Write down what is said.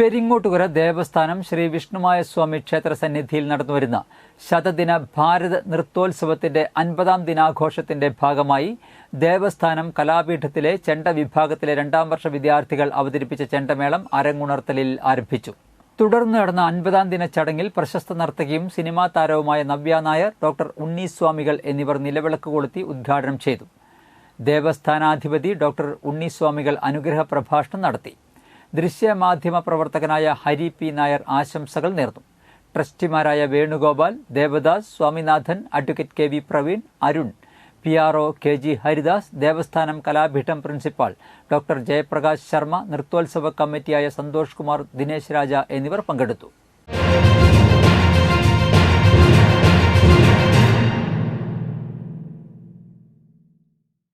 പെരിങ്ങോട്ടുകര ദേവസ്ഥാനം ശ്രീ വിഷ്ണുമായ സ്വാമി ക്ഷേത്ര സന്നിധിയിൽ നടന്നുവരുന്ന ശതദിന ഭാരത നൃത്തോത്സവത്തിന്റെ അൻപതാം ദിനാഘോഷത്തിന്റെ ഭാഗമായി ദേവസ്ഥാനം കലാപീഠത്തിലെ ചെണ്ട വിഭാഗത്തിലെ രണ്ടാം വർഷ വിദ്യാർത്ഥികൾ അവതരിപ്പിച്ച ചെണ്ടമേളം അരങ്ങുണർത്തലിൽ ആരംഭിച്ചു. തുടർന്ന് നടന്ന അൻപതാം ദിന ചടങ്ങിൽ പ്രശസ്ത നർത്തകിയും സിനിമാ താരവുമായ നവ്യ നായർ ഡോക്ടർ ഉണ്ണീസ്വാമികൾ എന്നിവർ നിലവിളക്ക് കൊളുത്തി ഉദ്ഘാടനം ചെയ്തു. ദേവസ്ഥാനാധിപതി ഡോക്ടർ ഉണ്ണിസ്വാമികൾ അനുഗ്രഹ പ്രഭാഷണം നടത്തി. ദൃശ്യമാധ്യമ പ്രവർത്തകനായ ഹരി പി നായർ ആശംസകൾ നേർന്നു. ട്രസ്റ്റിമാരായ Venugopal Devadas Swaminathan advocate K V Praveen Arun P R O K G Haridas ദേവസ്ഥാനം കലാപീഠം principal doctor Jayaprakash Sharma നൃത്തോത്സവ കമ്മിറ്റിയായ സന്തോഷ് കുമാർ ദിനേശ് രാജ എന്നിവർ പങ്കെടുത്തു.